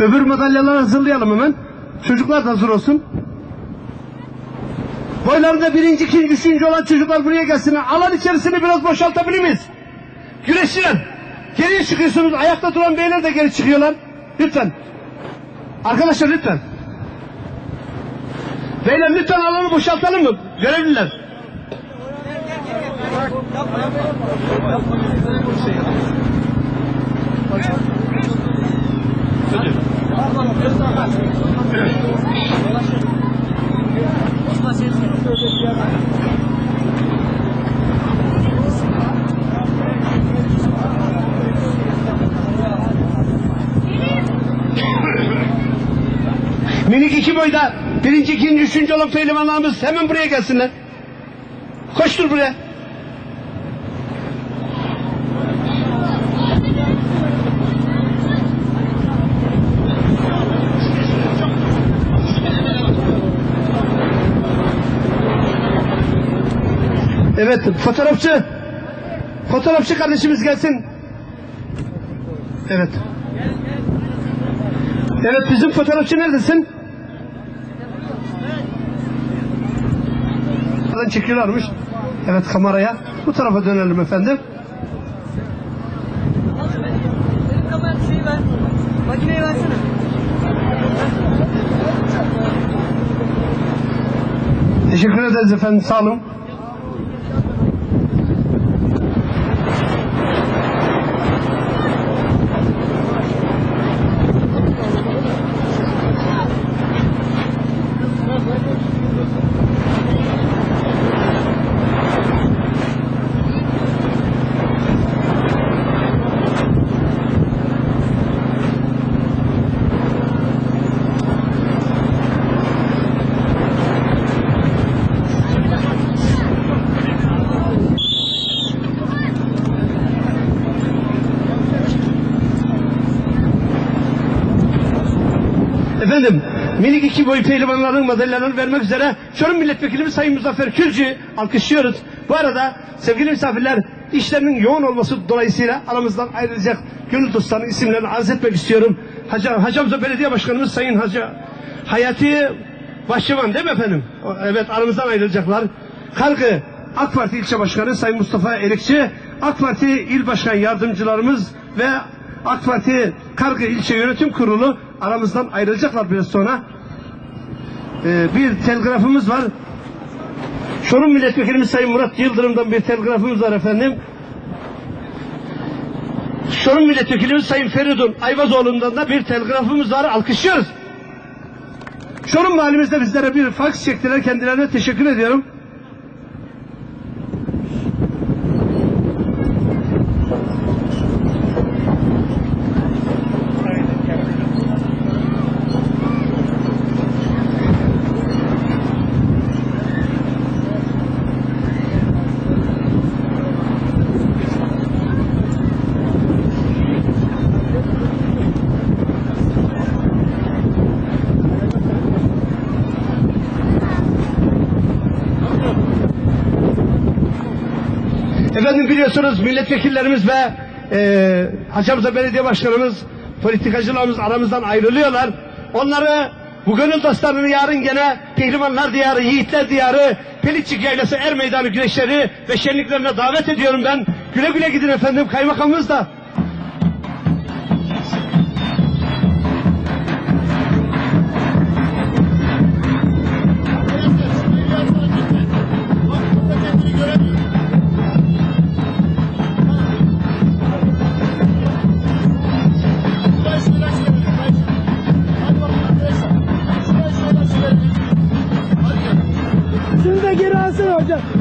Öbür madalyaları hazırlayalım hemen. Çocuklar da hazır olsun. Boylarında birinci, ikinci, üçüncü olan çocuklar buraya gelsinler. Alan içerisini biraz boşaltabilir miyiz? Güreşçiler. Geriye çıkıyorsunuz. Ayakta duran beyler de geri çıkıyorlar. Lütfen. Arkadaşlar lütfen. Beyler lütfen alanı boşaltalım mı? Görevliler. Minik iki boyda birinci, ikinci, üçüncü olan pehlivanlarımız hemen buraya gelsinler. Koştur buraya. Evet, fotoğrafçı. Fotoğrafçı kardeşimiz gelsin. Evet. Evet, bizim fotoğrafçı neredesin? Buradan çekiyorlarmış. Evet, kameraya. Bu tarafa dönelim efendim. Makineyi versene. Teşekkür ederiz efendim, sağ olun. Efendim, minik iki boy pehlivanların madalyalarını vermek üzere Çorum Milletvekilimiz Sayın Muzaffer Külcü alkışlıyoruz. Bu arada sevgili misafirler işlerinin yoğun olması dolayısıyla aramızdan ayrılacak gönül dostlarının isimlerini arz etmek istiyorum. Hacı, Hamza Belediye Başkanımız Sayın Hacı Hayati Başçıvan değil mi efendim? Evet aramızdan ayrılacaklar. Kargı AK Parti ilçe başkanı Sayın Mustafa Erikçi, AK Parti il başkan yardımcılarımız ve AK Parti Kargı ilçe yönetim kurulu aramızdan ayrılacaklar biraz sonra. Ee, bir telgrafımız var. Çorum Milletvekilimiz Sayın Murat Yıldırım'dan bir telgrafımız var efendim. Çorum Milletvekilimiz Sayın Feridun Ayvazoğlu'ndan da bir telgrafımız var. Alkışlıyoruz. Çorum mahallemizde bizlere bir faks çektiler. Kendilerine teşekkür ediyorum. Efendim biliyorsunuz milletvekillerimiz ve e, Hacamıza Belediye Başkanımız, politikacılarımız aramızdan ayrılıyorlar. Onları bu gönül dostlarını yarın gene Pehlivanlar Diyarı, Yiğitler Diyarı, Pelitçik Yaylası Er Meydanı güreşleri ve şenliklerine davet ediyorum ben. Güle güle gidin efendim kaymakamımız da. Şunu da geri alsana hocam.